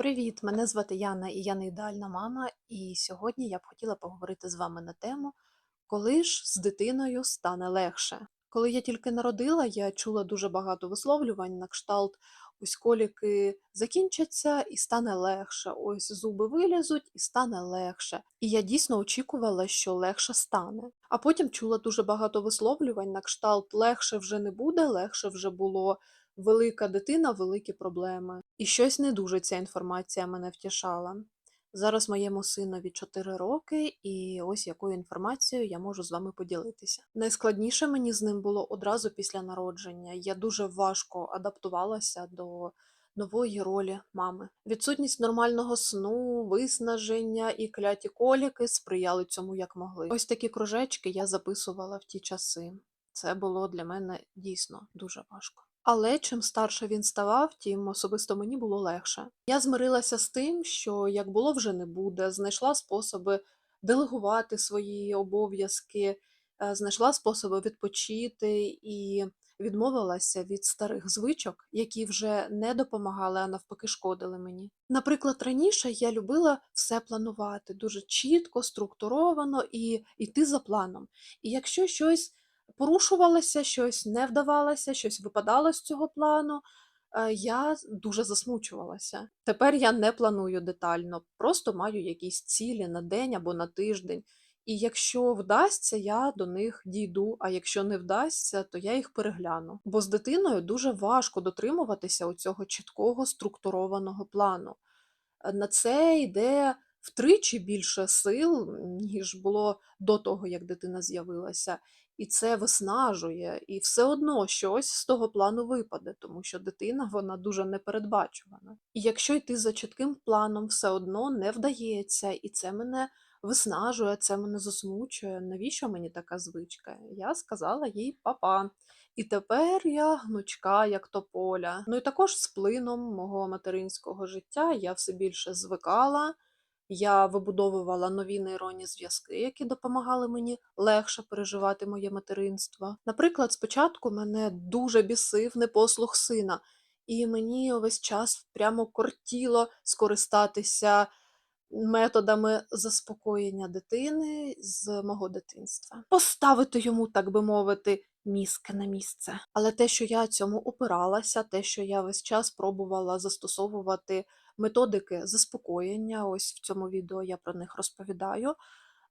Привіт! Мене звати Яна і я не ідеальна мама. І сьогодні я б хотіла поговорити з вами на тему, коли ж з дитиною стане легше. Коли я тільки народила, я чула дуже багато висловлювань на кшталт ось коліки закінчаться і стане легше, ось зуби вилізуть і стане легше. І я дійсно очікувала, що легше стане. А потім чула дуже багато висловлювань на кшталт легше вже не буде, легше вже було велика дитина, великі проблеми. І щось не дуже ця інформація мене втішала. Зараз моєму синові 4 роки, і ось якою інформацією я можу з вами поділитися. Найскладніше мені з ним було одразу після народження. Я дуже важко адаптувалася до нової ролі мами. Відсутність нормального сну, виснаження і кляті коліки сприяли цьому як могли. Ось такі кружечки я записувала в ті часи. Це було для мене дійсно дуже важко. Але чим старше він ставав, тим особисто мені було легше. Я змирилася з тим, що як було вже не буде, знайшла способи делегувати свої обов'язки, е, знайшла способи відпочити і відмовилася від старих звичок, які вже не допомагали, а навпаки шкодили мені. Наприклад, раніше я любила все планувати дуже чітко, структуровано і йти за планом. І якщо щось порушувалося, щось не вдавалося, щось випадало з цього плану, е, я дуже засмучувалася. Тепер я не планую детально, просто маю якісь цілі на день або на тиждень. І якщо вдасться, я до них дійду, а якщо не вдасться, то я їх перегляну. Бо з дитиною дуже важко дотримуватися цього чіткого структурованого плану. Е, На це йде втричі більше сил, ніж було до того, як дитина з'явилася. І це виснажує, і все одно щось з того плану випаде, тому що дитина вона дуже непередбачувана. І якщо йти за чітким планом, все одно не вдається, і це мене виснажує, це мене засмучує. Навіщо мені така звичка? Я сказала їй папа. І тепер я гнучка, як тополя. Ну і також з плином мого материнського життя я все більше звикала. Я вибудовувала нові нейронні зв'язки, які допомагали мені легше переживати моє материнство. Наприклад, спочатку мене дуже бісив непослух сина, і мені увесь час прямо кортіло скористатися методами заспокоєння дитини з мого дитинства, поставити йому, так би мовити, мізки на місце. Але те, що я цьому опиралася, те, що я весь час пробувала застосовувати методики заспокоєння, ось в цьому відео я про них розповідаю,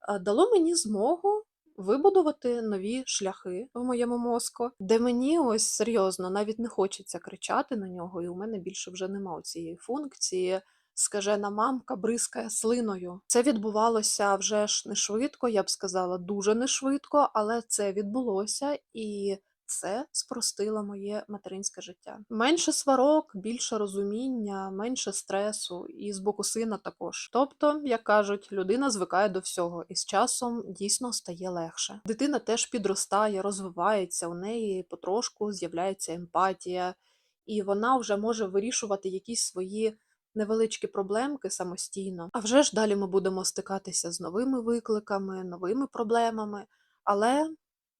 е, дало мені змогу вибудувати нові шляхи в моєму мозку, де мені ось серйозно навіть не хочеться кричати на нього, і у мене більше вже нема цієї функції. Скажена мамка бризкає слиною. Це відбувалося вже ж не швидко, я б сказала, дуже не швидко, але це відбулося, і це спростило моє материнське життя. Менше сварок, більше розуміння, менше стресу, і з боку сина також. Тобто, як кажуть, людина звикає до всього, і з часом дійсно стає легше. Дитина теж підростає, розвивається, у неї потрошку з'являється емпатія, і вона вже може вирішувати якісь свої невеличкі проблемки самостійно. А вже ж далі ми будемо стикатися з новими викликами, новими проблемами, але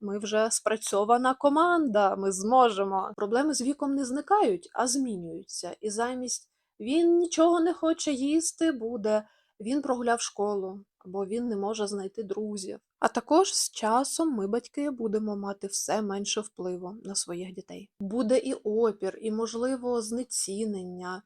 ми вже спрацьована команда, ми зможемо. Проблеми з віком не зникають, а змінюються. І замість він нічого не хоче їсти, буде він прогуляв школу або він не може знайти друзів. А також з часом ми, батьки, будемо мати все менше впливу на своїх дітей. Буде і опір, і, можливо, знецінення.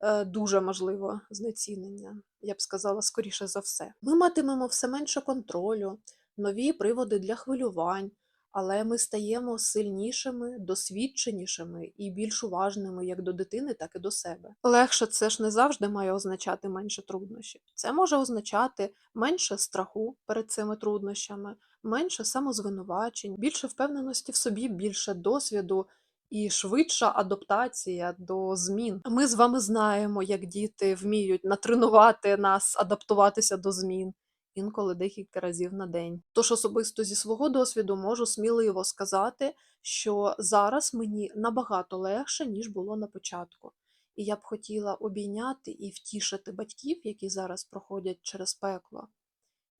Е, Дуже можливо знецінення, я б сказала, скоріше за все. Ми матимемо все менше контролю, нові приводи для хвилювань, але ми стаємо сильнішими, досвідченішими і більш уважними як до дитини, так і до себе. Легше це ж не завжди має означати менше труднощів. Це може означати менше страху перед цими труднощами, менше самозвинувачень, більше впевненості в собі, більше досвіду і швидша адаптація до змін. Ми з вами знаємо, як діти вміють натренувати нас адаптуватися до змін. Інколи декілька разів на день. Тож особисто зі свого досвіду можу сміливо сказати, що зараз мені набагато легше, ніж було на початку. І я б хотіла обійняти і втішити батьків, які зараз проходять через пекло,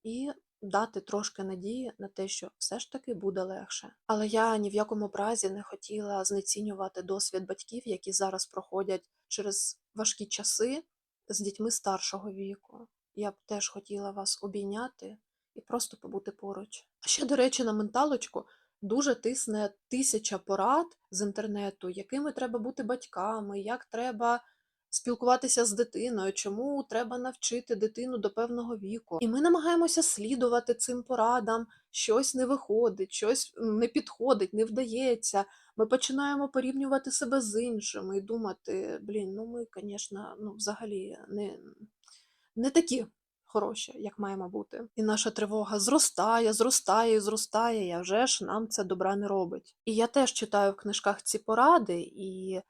і дати трошки надії на те, що все ж таки буде легше. Але я ні в якому разі не хотіла знецінювати досвід батьків, які зараз проходять через важкі часи, з дітьми старшого віку. Я б теж хотіла вас обійняти і просто побути поруч. А ще, до речі, на менталочку дуже тисне тисяча порад з інтернету, якими треба бути батьками, як треба спілкуватися з дитиною, чому треба навчити дитину до певного віку. І ми намагаємося слідувати цим порадам, щось не виходить, щось не підходить, не вдається. Ми починаємо порівнювати себе з іншими і думати: блін, ну ми, звісно, ну взагалі не, не такі хороші, як маємо бути. І наша тривога зростає, зростає зростає, і вже ж нам це добра не робить. І я теж читаю в книжках ці поради, і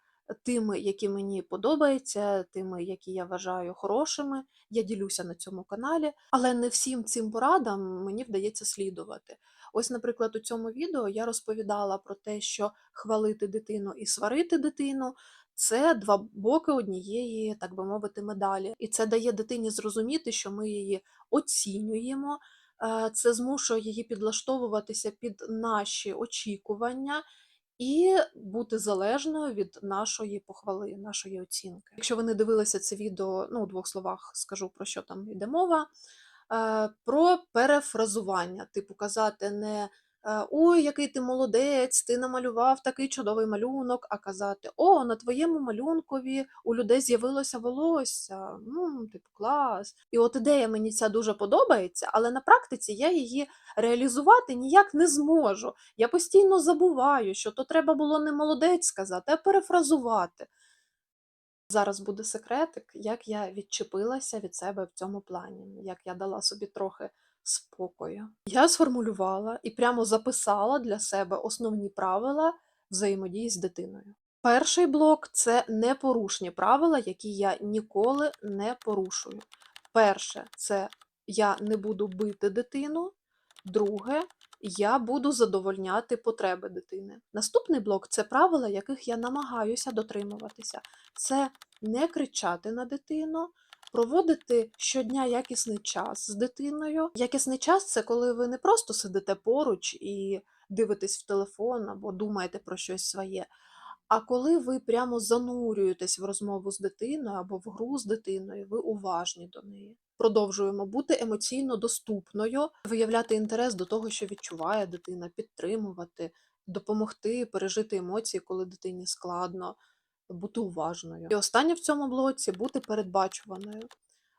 тими, які мені подобаються, тими, які я вважаю хорошими, я ділюся на цьому каналі, але не всім цим порадам мені вдається слідувати. Ось, наприклад, у цьому відео я розповідала про те, що хвалити дитину і сварити дитину це два боки однієї, так би мовити, медалі. І це дає дитині зрозуміти, що ми її оцінюємо, е, це змушує її підлаштовуватися під наші очікування і бути залежною від нашої похвали, нашої оцінки. Якщо ви не дивилися це відео, ну, у двох словах скажу про що там йде мова. Е, Про перефразування, типу казати не Ой, який ти молодець, ти намалював такий чудовий малюнок, а казати О, на твоєму малюнкові у людей з'явилося волосся. Ну, типу, клас. І от ідея мені ця дуже подобається, але на практиці я її реалізувати ніяк не зможу. Я постійно забуваю, що то треба було не молодець сказати, а перефразувати. Зараз буде секретик, як я відчепилася від себе в цьому плані, як я дала собі трохи спокою. Я сформулювала і прямо записала для себе основні правила взаємодії з дитиною. Перший блок це непорушні правила, які я ніколи не порушую. Перше, це я не буду бити дитину. Друге, я буду задовольняти потреби дитини. Наступний блок це правила, яких я намагаюся дотримуватися. Це не кричати на дитину, проводити щодня якісний час з дитиною. Якісний час це коли ви не просто сидите поруч і дивитесь в телефон або думаєте про щось своє. А коли ви прямо занурюєтесь в розмову з дитиною або в гру з дитиною, ви уважні до неї. Продовжуємо бути емоційно доступною, виявляти інтерес до того, що відчуває дитина, підтримувати, допомогти пережити емоції, коли дитині складно, бути уважною. І останнє в цьому блоці бути передбачуваною,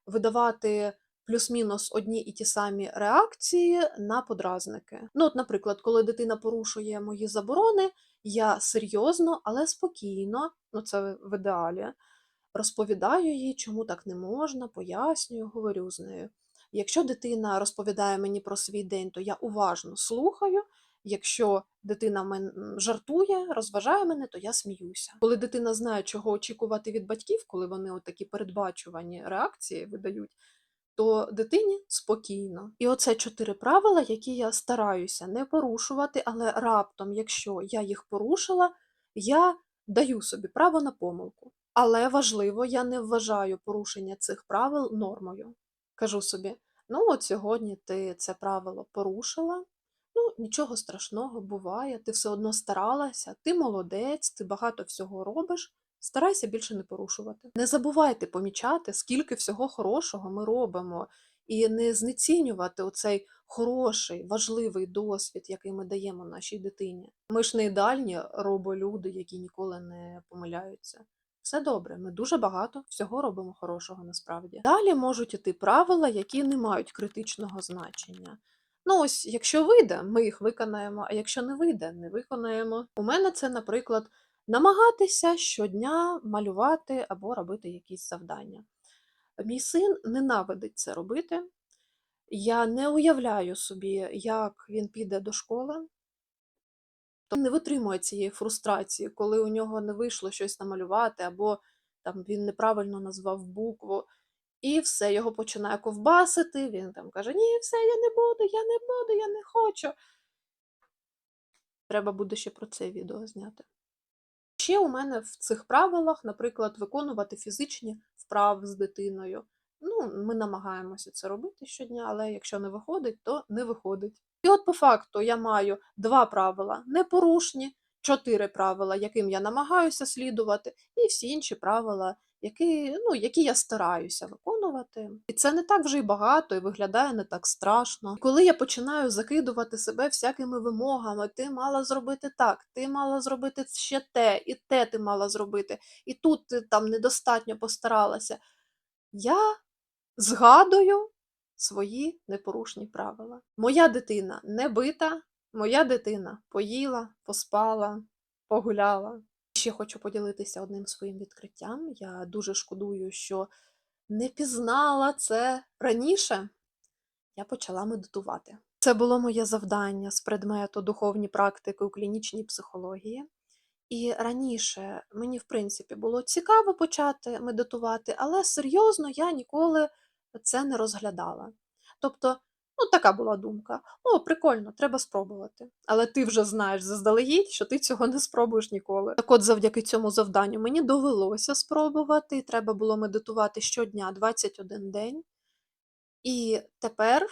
видавати плюс-мінус одні і ті самі реакції на подразники. Ну, от, наприклад, коли дитина порушує мої заборони, я серйозно, але спокійно, ну це в ідеалі, розповідаю їй, чому так не можна, пояснюю, говорю з нею. Якщо дитина розповідає мені про свій день, то я уважно слухаю. Якщо дитина мен... жартує, розважає мене, то я сміюся. Коли дитина знає, чого очікувати від батьків, коли вони такі передбачувані реакції видають, то дитині спокійно. І оце чотири правила, які я стараюся не порушувати, але раптом, якщо я їх порушила, я даю собі право на помилку. Але важливо, я не вважаю порушення цих правил нормою. Кажу собі: ну, от сьогодні ти це правило порушила. Нічого страшного буває, ти все одно старалася, ти молодець, ти багато всього робиш. Старайся більше не порушувати. Не забувайте помічати, скільки всього хорошого ми робимо, і не знецінювати оцей хороший, важливий досвід, який ми даємо нашій дитині. Ми ж не ідеальні роболюди, які ніколи не помиляються. Все добре, ми дуже багато всього робимо хорошого насправді. Далі можуть іти правила, які не мають критичного значення. Ну, ось, якщо вийде, ми їх виконаємо, а якщо не вийде, не виконаємо. У мене це, наприклад, намагатися щодня малювати або робити якісь завдання. Мій син ненавидить це робити. Я не уявляю собі, як він піде до школи. То не витримує цієї фрустрації, коли у нього не вийшло щось намалювати, або там він неправильно назвав букву. І все, його починає ковбасити, він там каже: Ні, все, я не буду, я не буду, я не хочу. Треба буде ще про це відео зняти. Ще у мене в цих правилах, наприклад, виконувати фізичні вправи з дитиною. Ну, ми намагаємося це робити щодня, але якщо не виходить, то не виходить. І от по факту я маю два правила непорушні, чотири правила, яким я намагаюся слідувати, і всі інші правила, які, ну, які я стараюся виконувати. І це не так вже й багато, і виглядає не так страшно. Коли я починаю закидувати себе всякими вимогами, ти мала зробити так, ти мала зробити ще те, і те ти мала зробити, і тут ти там недостатньо постаралася. Я згадую свої непорушні правила. Моя дитина не бита, моя дитина поїла, поспала, погуляла. Ще хочу поділитися одним своїм відкриттям. Я дуже шкодую, що не пізнала це раніше. Я почала медитувати. Це було моє завдання з предмету духовні практики у клінічній психології. І раніше мені, в принципі, було цікаво почати медитувати, але серйозно я ніколи це не розглядала. Тобто, ну, така була думка: о, прикольно, треба спробувати. Але ти вже знаєш заздалегідь, що ти цього не спробуєш ніколи. Так от, завдяки цьому завданню мені довелося спробувати, треба було медитувати щодня 21 день. І тепер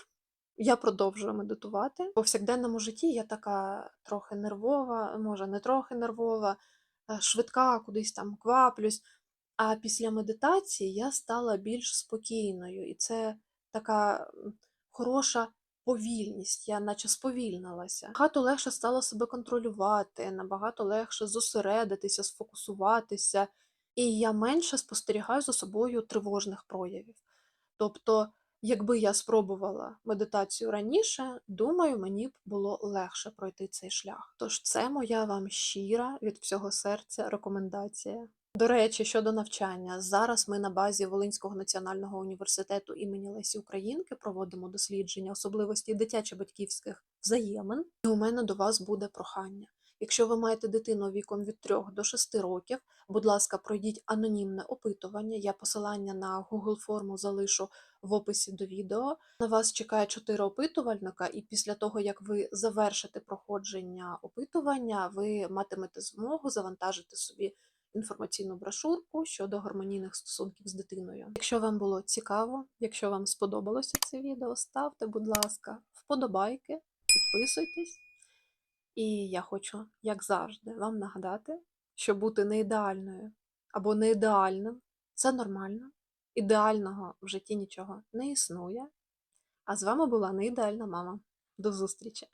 я продовжую медитувати. В повсякденному житті я така трохи нервова, може, не трохи нервова, е, швидка, кудись там кваплюсь. А після медитації я стала більш спокійною, і це така хороша повільність, я наче сповільнилася. Набагато легше стало себе контролювати, набагато легше зосередитися, сфокусуватися, і я менше спостерігаю за собою тривожних проявів. Тобто, якби я спробувала медитацію раніше, думаю, мені б було легше пройти цей шлях. Тож це моя вам щира від всього серця рекомендація. До речі, щодо навчання, зараз ми на базі Волинського національного університету імені Лесі Українки проводимо дослідження особливості дитячо-батьківських взаємин. І у мене до вас буде прохання. Якщо ви маєте дитину віком від 3 до 6 років, будь ласка, пройдіть анонімне опитування. Я посилання на Google форму залишу в описі до відео. На вас чекає 4 опитувальника, і після того, як ви завершите проходження опитування, ви матимете змогу завантажити собі інформаційну брошурку щодо гармонійних стосунків з дитиною. Якщо вам було цікаво, якщо вам сподобалося це відео, ставте, будь ласка, вподобайки, підписуйтесь. І я хочу, як завжди, вам нагадати, що бути не ідеальною або не ідеальним це нормально. Ідеального в житті нічого не існує. А з вами була не ідеальна мама. До зустрічі!